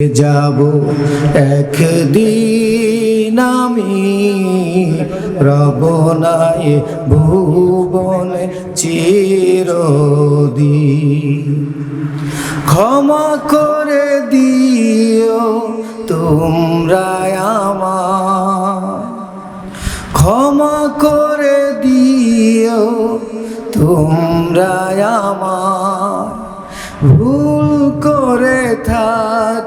যাব একদিন আমি রবনায় ভুবনে চিরদি ক্ষমা করে দিও তোমরা আমার। ক্ষমা করে দিও তোমরা আমার। ভুল করে থাকি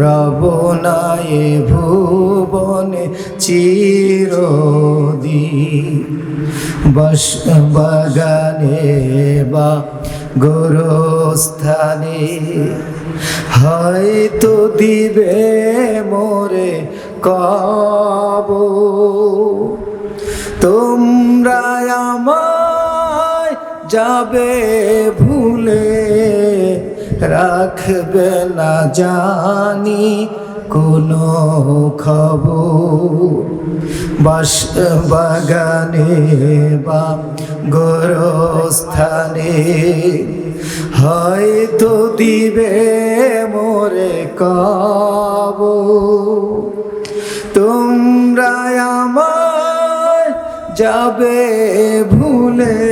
রবনায় ভুবনে চিরদিন। বস বাগানে বা গোরস্থানে হয়তো দিবে মোরে কব তোমরা আমায় যাবে ভুলে রাখবে না জানি কোনো খবর। বাস বাগানে বা গোরস্থানে হয়তো দিবে মোরে কব তোমরা আমার যাবে ভুলে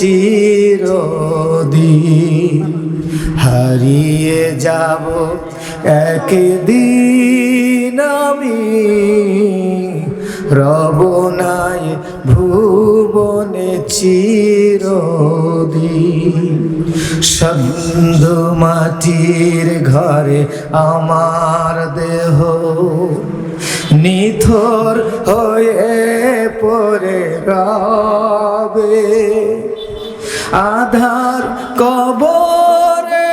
চিরদিন হারিয়ে যাব একদিন আমি। রব নাই ভুবনে চিরদিন। সন্দ মাটির ঘরে আমার দেহ। নিথর হয়ে পড়ে রবে। আধার কবরে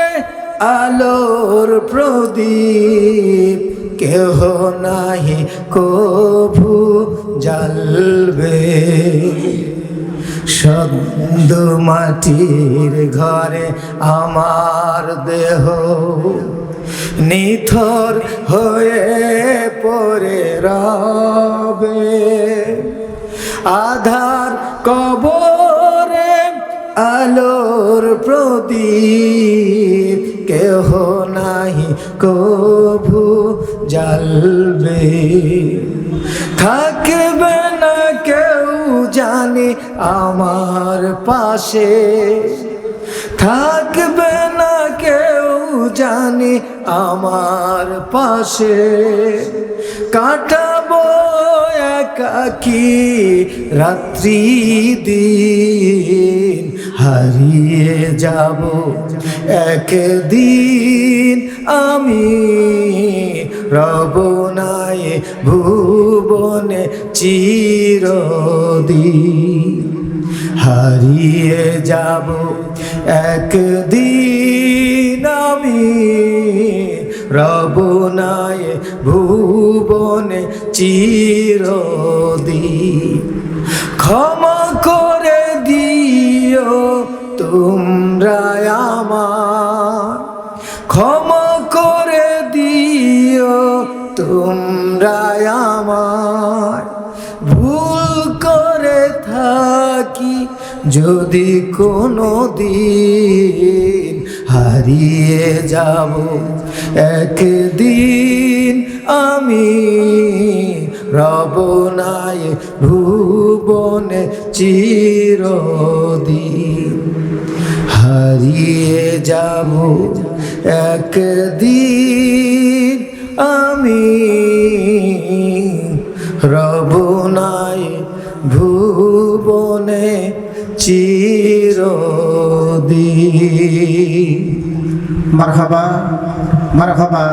আলোর প্রদীপ, কেহ নাহি কভু জ্বালবে। শব্দ মাটির ঘরে আমার দেহ নিথর হয়ে পড়ে রবে। আধার কবরে আলোর প্রদীপ, কেহ নাহি কভু জ্বালবে। থাকবে না কেউ জানি আমার পাশে। থাকবে না কেউ জানি আমার পাশে। কাটাবো একাকি রাত্রি দিন হারিয়ে যাব। একদিন আমি রবনায় ভুবনে চিরদিন হারিয়ে যাব। একদিন আমি রবনায় ভুবনে চিরদিন। ক্ষমা করে দিও তোমরা আমার। ক্ষমা করে দিও তোমরা আমার। ভুল করে থাকি যদি কোনো দিন হারিয়ে যাব। একদিন আমি রবনায় ভুবনে চিরদিন। হারিয়ে যাব একদিন আমি রবনাই ভুবনে চিরদি মারহাবা মারহাবা